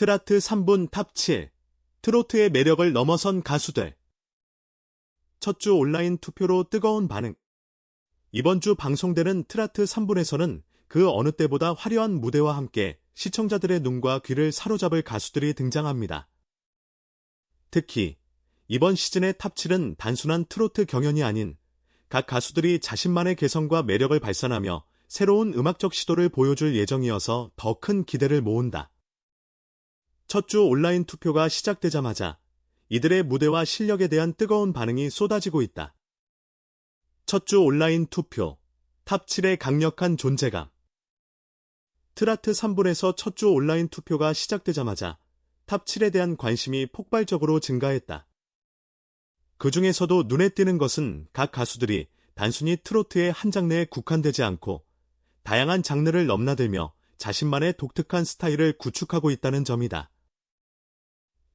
트라트 3분 탑 7. 트로트의 매력을 넘어선 가수들. 첫 주 온라인 투표로 뜨거운 반응. 이번 주 방송되는 트라트 3분에서는 그 어느 때보다 화려한 무대와 함께 시청자들의 눈과 귀를 사로잡을 가수들이 등장합니다. 특히 이번 시즌의 탑7은 단순한 트로트 경연이 아닌 각 가수들이 자신만의 개성과 매력을 발산하며 새로운 음악적 시도를 보여줄 예정이어서 더 큰 기대를 모은다. 첫 주 온라인 투표가 시작되자마자 이들의 무대와 실력에 대한 뜨거운 반응이 쏟아지고 있다. 첫 주 온라인 투표, 탑7의 강력한 존재감. 트라트 3분에서 첫 주 온라인 투표가 시작되자마자 탑7에 대한 관심이 폭발적으로 증가했다. 그 중에서도 눈에 띄는 것은 각 가수들이 단순히 트로트의 한 장르에 국한되지 않고 다양한 장르를 넘나들며 자신만의 독특한 스타일을 구축하고 있다는 점이다.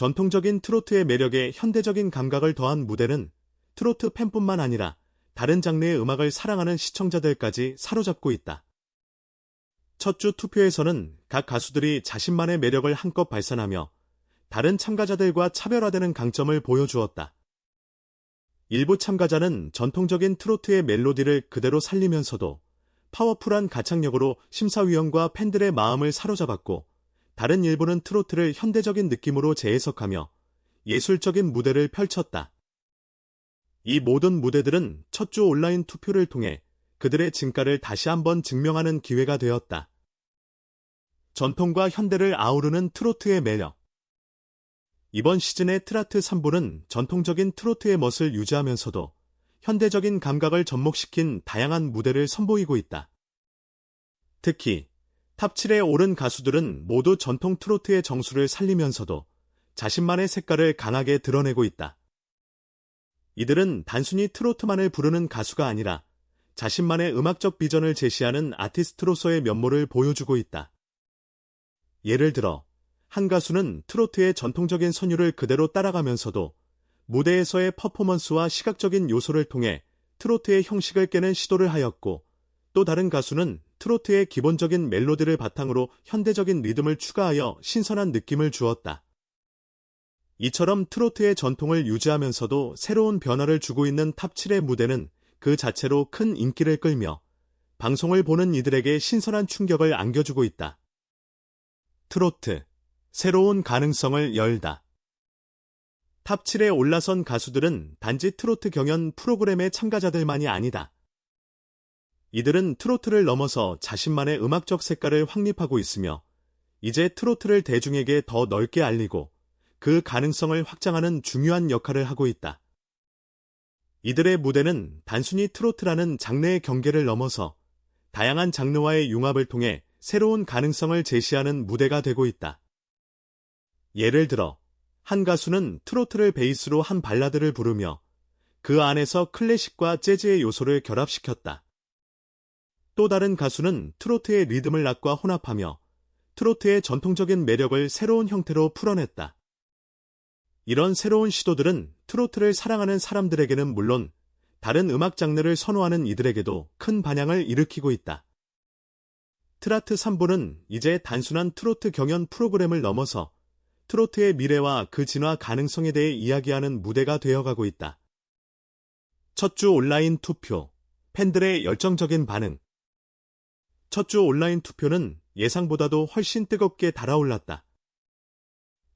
전통적인 트로트의 매력에 현대적인 감각을 더한 무대는 트로트 팬뿐만 아니라 다른 장르의 음악을 사랑하는 시청자들까지 사로잡고 있다. 첫 주 투표에서는 각 가수들이 자신만의 매력을 한껏 발산하며 다른 참가자들과 차별화되는 강점을 보여주었다. 일부 참가자는 전통적인 트로트의 멜로디를 그대로 살리면서도 파워풀한 가창력으로 심사위원과 팬들의 마음을 사로잡았고 다른 일부는 트로트를 현대적인 느낌으로 재해석하며 예술적인 무대를 펼쳤다. 이 모든 무대들은 첫 주 온라인 투표를 통해 그들의 진가를 다시 한번 증명하는 기회가 되었다. 전통과 현대를 아우르는 트로트의 매력. 이번 시즌의 트라트 3부는 전통적인 트로트의 멋을 유지하면서도 현대적인 감각을 접목시킨 다양한 무대를 선보이고 있다. 특히 탑7에 오른 가수들은 모두 전통 트로트의 정수를 살리면서도 자신만의 색깔을 강하게 드러내고 있다. 이들은 단순히 트로트만을 부르는 가수가 아니라 자신만의 음악적 비전을 제시하는 아티스트로서의 면모를 보여주고 있다. 예를 들어 한 가수는 트로트의 전통적인 선율을 그대로 따라가면서도 무대에서의 퍼포먼스와 시각적인 요소를 통해 트로트의 형식을 깨는 시도를 하였고 또 다른 가수는 트로트의 기본적인 멜로디를 바탕으로 현대적인 리듬을 추가하여 신선한 느낌을 주었다. 이처럼 트로트의 전통을 유지하면서도 새로운 변화를 주고 있는 탑7의 무대는 그 자체로 큰 인기를 끌며 방송을 보는 이들에게 신선한 충격을 안겨주고 있다. 트로트 새로운 가능성을 열다. 탑7에 올라선 가수들은 단지 트로트 경연 프로그램의 참가자들만이 아니다. 이들은 트로트를 넘어서 자신만의 음악적 색깔을 확립하고 있으며 이제 트로트를 대중에게 더 넓게 알리고 그 가능성을 확장하는 중요한 역할을 하고 있다. 이들의 무대는 단순히 트로트라는 장르의 경계를 넘어서 다양한 장르와의 융합을 통해 새로운 가능성을 제시하는 무대가 되고 있다. 예를 들어 한 가수는 트로트를 베이스로 한 발라드를 부르며 그 안에서 클래식과 재즈의 요소를 결합시켰다. 또 다른 가수는 트로트의 리듬을 낙과 혼합하며 트로트의 전통적인 매력을 새로운 형태로 풀어냈다. 이런 새로운 시도들은 트로트를 사랑하는 사람들에게는 물론 다른 음악 장르를 선호하는 이들에게도 큰 반향을 일으키고 있다. 트라트 3부는 이제 단순한 트로트 경연 프로그램을 넘어서 트로트의 미래와 그 진화 가능성에 대해 이야기하는 무대가 되어가고 있다. 첫 주 온라인 투표, 팬들의 열정적인 반응. 첫 주 온라인 투표는 예상보다도 훨씬 뜨겁게 달아올랐다.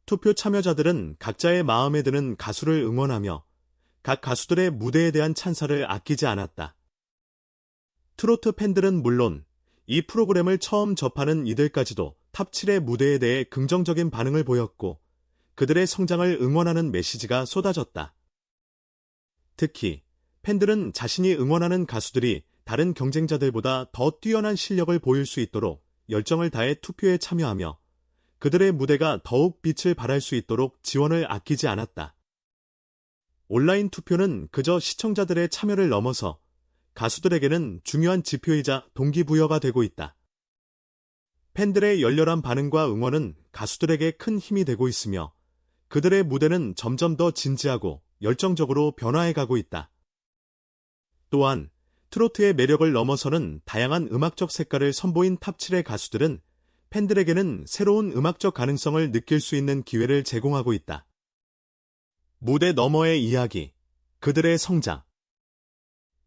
투표 참여자들은 각자의 마음에 드는 가수를 응원하며 각 가수들의 무대에 대한 찬사를 아끼지 않았다. 트로트 팬들은 물론 이 프로그램을 처음 접하는 이들까지도 탑7의 무대에 대해 긍정적인 반응을 보였고 그들의 성장을 응원하는 메시지가 쏟아졌다. 특히 팬들은 자신이 응원하는 가수들이 다른 경쟁자들보다 더 뛰어난 실력을 보일 수 있도록 열정을 다해 투표에 참여하며 그들의 무대가 더욱 빛을 발할 수 있도록 지원을 아끼지 않았다. 온라인 투표는 그저 시청자들의 참여를 넘어서 가수들에게는 중요한 지표이자 동기부여가 되고 있다. 팬들의 열렬한 반응과 응원은 가수들에게 큰 힘이 되고 있으며 그들의 무대는 점점 더 진지하고 열정적으로 변화해 가고 있다. 또한 트로트의 매력을 넘어서는 다양한 음악적 색깔을 선보인 탑7의 가수들은 팬들에게는 새로운 음악적 가능성을 느낄 수 있는 기회를 제공하고 있다. 무대 너머의 이야기, 그들의 성장.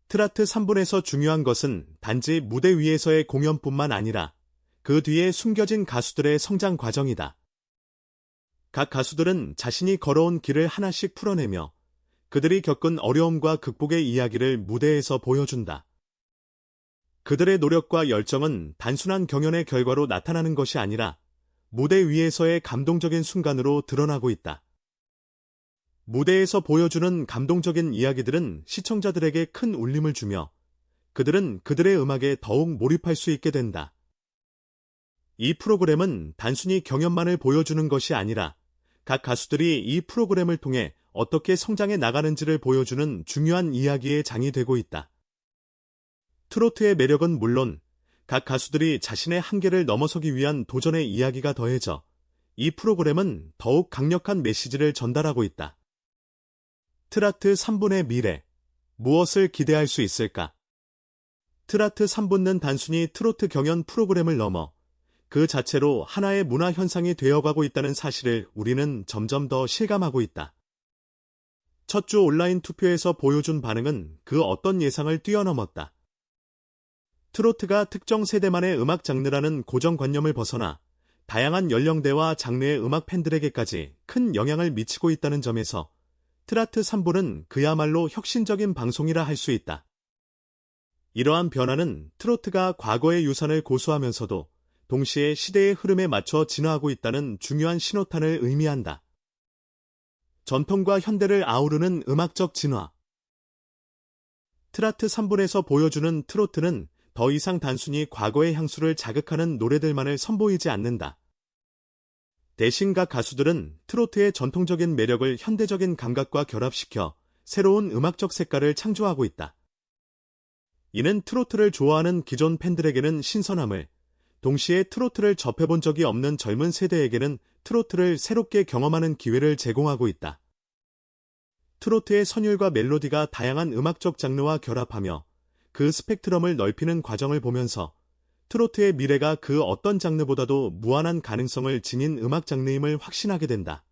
트라트 3분에서 중요한 것은 단지 무대 위에서의 공연뿐만 아니라 그 뒤에 숨겨진 가수들의 성장 과정이다. 각 가수들은 자신이 걸어온 길을 하나씩 풀어내며 그들이 겪은 어려움과 극복의 이야기를 무대에서 보여준다. 그들의 노력과 열정은 단순한 경연의 결과로 나타나는 것이 아니라 무대 위에서의 감동적인 순간으로 드러나고 있다. 무대에서 보여주는 감동적인 이야기들은 시청자들에게 큰 울림을 주며 그들은 그들의 음악에 더욱 몰입할 수 있게 된다. 이 프로그램은 단순히 경연만을 보여주는 것이 아니라 각 가수들이 이 프로그램을 통해 어떻게 성장해 나가는지를 보여주는 중요한 이야기의 장이 되고 있다. 트로트의 매력은 물론 각 가수들이 자신의 한계를 넘어서기 위한 도전의 이야기가 더해져 이 프로그램은 더욱 강력한 메시지를 전달하고 있다. 트라트 3분의 미래. 무엇을 기대할 수 있을까? 트라트 3분은 단순히 트로트 경연 프로그램을 넘어 그 자체로 하나의 문화 현상이 되어가고 있다는 사실을 우리는 점점 더 실감하고 있다. 첫 주 온라인 투표에서 보여준 반응은 그 어떤 예상을 뛰어넘었다. 트로트가 특정 세대만의 음악 장르라는 고정관념을 벗어나 다양한 연령대와 장르의 음악 팬들에게까지 큰 영향을 미치고 있다는 점에서 트라트 3부는 그야말로 혁신적인 방송이라 할 수 있다. 이러한 변화는 트로트가 과거의 유산을 고수하면서도 동시에 시대의 흐름에 맞춰 진화하고 있다는 중요한 신호탄을 의미한다. 전통과 현대를 아우르는 음악적 진화. 트라트 3분에서 보여주는 트로트는 더 이상 단순히 과거의 향수를 자극하는 노래들만을 선보이지 않는다. 대신 각 가수들은 트로트의 전통적인 매력을 현대적인 감각과 결합시켜 새로운 음악적 색깔을 창조하고 있다. 이는 트로트를 좋아하는 기존 팬들에게는 신선함을, 동시에 트로트를 접해본 적이 없는 젊은 세대에게는 트로트를 새롭게 경험하는 기회를 제공하고 있다. 트로트의 선율과 멜로디가 다양한 음악적 장르와 결합하며 그 스펙트럼을 넓히는 과정을 보면서 트로트의 미래가 그 어떤 장르보다도 무한한 가능성을 지닌 음악 장르임을 확신하게 된다.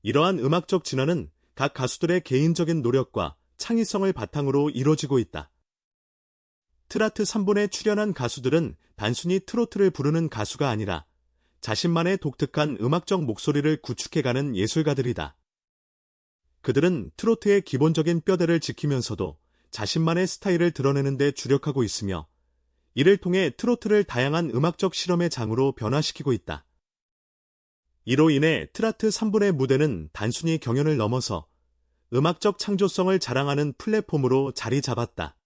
이러한 음악적 진화는 각 가수들의 개인적인 노력과 창의성을 바탕으로 이루어지고 있다. 트라트 3분에 출연한 가수들은 단순히 트로트를 부르는 가수가 아니라 자신만의 독특한 음악적 목소리를 구축해가는 예술가들이다. 그들은 트로트의 기본적인 뼈대를 지키면서도 자신만의 스타일을 드러내는 데 주력하고 있으며 이를 통해 트로트를 다양한 음악적 실험의 장으로 변화시키고 있다. 이로 인해 트라트 3분의 무대는 단순히 경연을 넘어서 음악적 창조성을 자랑하는 플랫폼으로 자리 잡았다.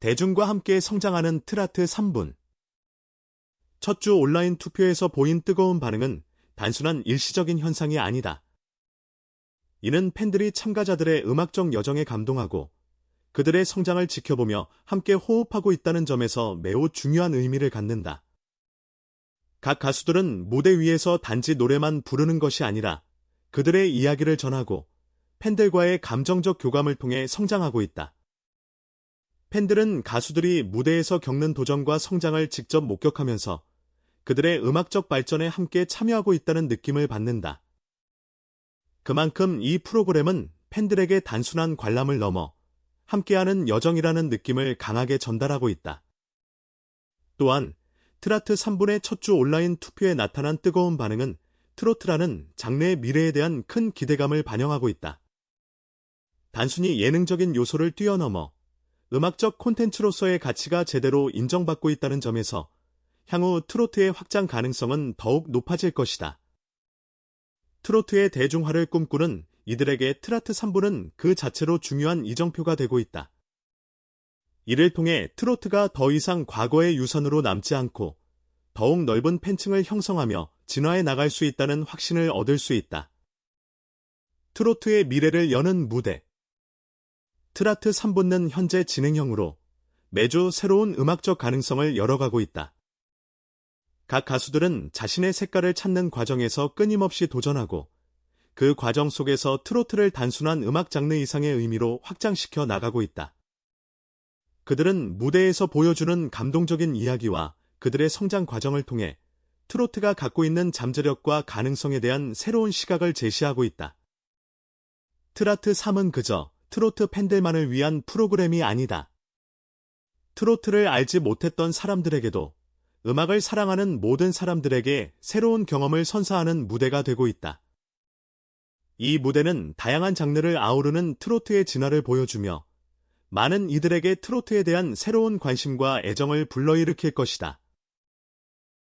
대중과 함께 성장하는 트라트 3분. 첫 주 온라인 투표에서 보인 뜨거운 반응은 단순한 일시적인 현상이 아니다. 이는 팬들이 참가자들의 음악적 여정에 감동하고 그들의 성장을 지켜보며 함께 호흡하고 있다는 점에서 매우 중요한 의미를 갖는다. 각 가수들은 무대 위에서 단지 노래만 부르는 것이 아니라 그들의 이야기를 전하고 팬들과의 감정적 교감을 통해 성장하고 있다. 팬들은 가수들이 무대에서 겪는 도전과 성장을 직접 목격하면서 그들의 음악적 발전에 함께 참여하고 있다는 느낌을 받는다. 그만큼 이 프로그램은 팬들에게 단순한 관람을 넘어 함께하는 여정이라는 느낌을 강하게 전달하고 있다. 또한 트라트 3분의 첫 주 온라인 투표에 나타난 뜨거운 반응은 트로트라는 장르의 미래에 대한 큰 기대감을 반영하고 있다. 단순히 예능적인 요소를 뛰어넘어 음악적 콘텐츠로서의 가치가 제대로 인정받고 있다는 점에서 향후 트로트의 확장 가능성은 더욱 높아질 것이다. 트로트의 대중화를 꿈꾸는 이들에게 트라트 3부는 그 자체로 중요한 이정표가 되고 있다. 이를 통해 트로트가 더 이상 과거의 유산으로 남지 않고 더욱 넓은 팬층을 형성하며 진화해 나갈 수 있다는 확신을 얻을 수 있다. 트로트의 미래를 여는 무대 트라트 3부는 현재 진행형으로 매주 새로운 음악적 가능성을 열어가고 있다. 각 가수들은 자신의 색깔을 찾는 과정에서 끊임없이 도전하고 그 과정 속에서 트로트를 단순한 음악 장르 이상의 의미로 확장시켜 나가고 있다. 그들은 무대에서 보여주는 감동적인 이야기와 그들의 성장 과정을 통해 트로트가 갖고 있는 잠재력과 가능성에 대한 새로운 시각을 제시하고 있다. 트라트 3은 그저 트로트 팬들만을 위한 프로그램이 아니다. 트로트를 알지 못했던 사람들에게도 음악을 사랑하는 모든 사람들에게 새로운 경험을 선사하는 무대가 되고 있다. 이 무대는 다양한 장르를 아우르는 트로트의 진화를 보여주며 많은 이들에게 트로트에 대한 새로운 관심과 애정을 불러일으킬 것이다.